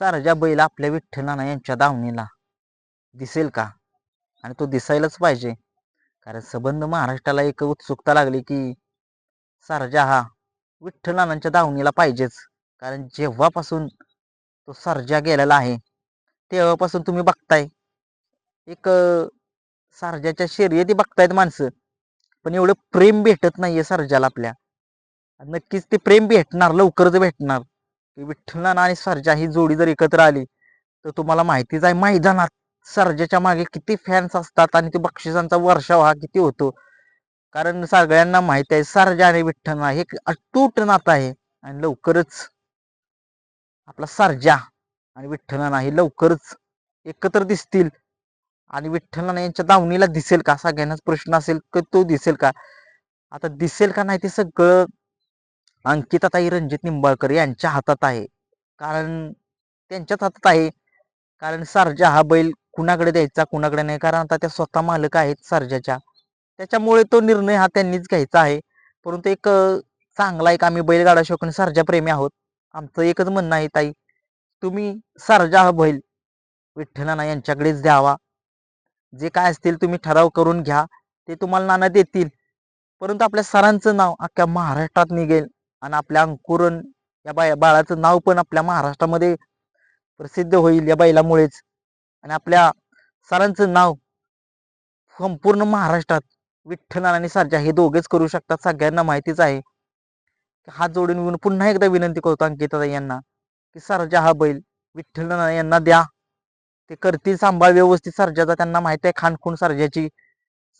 Sharjah बैल आपल्या विठ्ठलाना यांच्या दावणीला. दिसेल का? आणि तो दिसायलाच पाहिजे. कारण सबंध महाराष्ट्राला एक उत्सुकता लागली की सारजा हा विठ्ठलानांच्या दावणीला पाहिजेच. कारण जेव्हापासून तो सर्जा गेलेला आहे तेव्हापासून तुम्ही बघताय. एक सारजाच्या शर्यती बघतायत माणसं. पण एवढं प्रेम भेटत नाहीये सारजाला आपल्या. नक्कीच ते प्रेम भेटणार लवकरच भेटणार. की विठ्ठलनाना आणि सर्जा ही जोडी जर एकत्र आली तर तुम्हाला माहितीच आहे मैदानात सर्जाच्या मागे किती फॅन्स असतात आणि ते बक्षिसांचा वर्षाव हा किती होतो. कारण सगळ्यांना माहिती आहे सर्जा आणि विठ्ठलना हे अटूट अतूट नातं आहे आणि लवकरच आपला सर्जा आणि विठ्ठलना हे लवकरच एकत्र दिसतील. आणि विठ्ठलना यांच्या दावणीला दिसेल का? सगळ्यांनाच प्रश्न असेल की तो दिसेल का? आता दिसेल का नाही ते सगळं अंकिताताई रणजित निंबाळकर यांच्या हातात आहे. कारण त्यांच्याच हातात आहे. कारण सारजा हा बैल कुणाकडे द्यायचा कुणाकडे नाही. कारण आता त्या स्वतः मालक आहेत सारजाच्या. त्याच्यामुळे तो निर्णय हा त्यांनीच घ्यायचा आहे. परंतु एक चांगला एक आम्ही बैलगाडा शोकून सर्जा प्रेमी आहोत. आमचं एकच म्हणणं आहे ताई. तुम्ही सारजा हा बैल विठ्ठलाना यांच्याकडेच द्यावा. जे काय असतील तुम्ही ठराव करून घ्या. ते तुम्हाला नाना देतील. परंतु आपल्या सरांचं नाव अख्ख्या महाराष्ट्रात निघेल. आणि आपल्या अंकुरण या बाया बाळाचं नाव पण आपल्या महाराष्ट्रामध्ये प्रसिद्ध होईल या बैलामुळेच. आणि आपल्या सरांचं नाव संपूर्ण महाराष्ट्रात विठ्ठल आणि सारजा हे दोघेच करू शकतात सगळ्यांना माहितीच आहे. हात जोडून येऊन पुन्हा एकदा विनंती करतो अंकिता यांना की सरजा हा बैल विठ्ठल यांना द्या. ते करतील सांभाळ व्यवस्थित सरजाचा त्यांना माहिती आहे खानखून सरजाची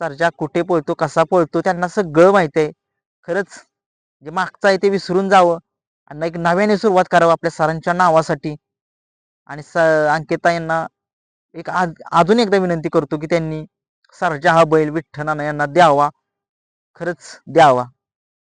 सरजा कुठे पळतो कसा पळतो त्यांना सगळं माहिती आहे. खरंच जे मागचं आहे ते विसरून जावं आणि एक नव्याने सुरुवात करावं आपल्या सरांच्या नावासाठी. आणि स अंकिता यांना एक आज अजून एकदा विनंती करतो की त्यांनी सरजा हा बैल विठ्ठलाना यांना द्यावा. खरंच द्यावा.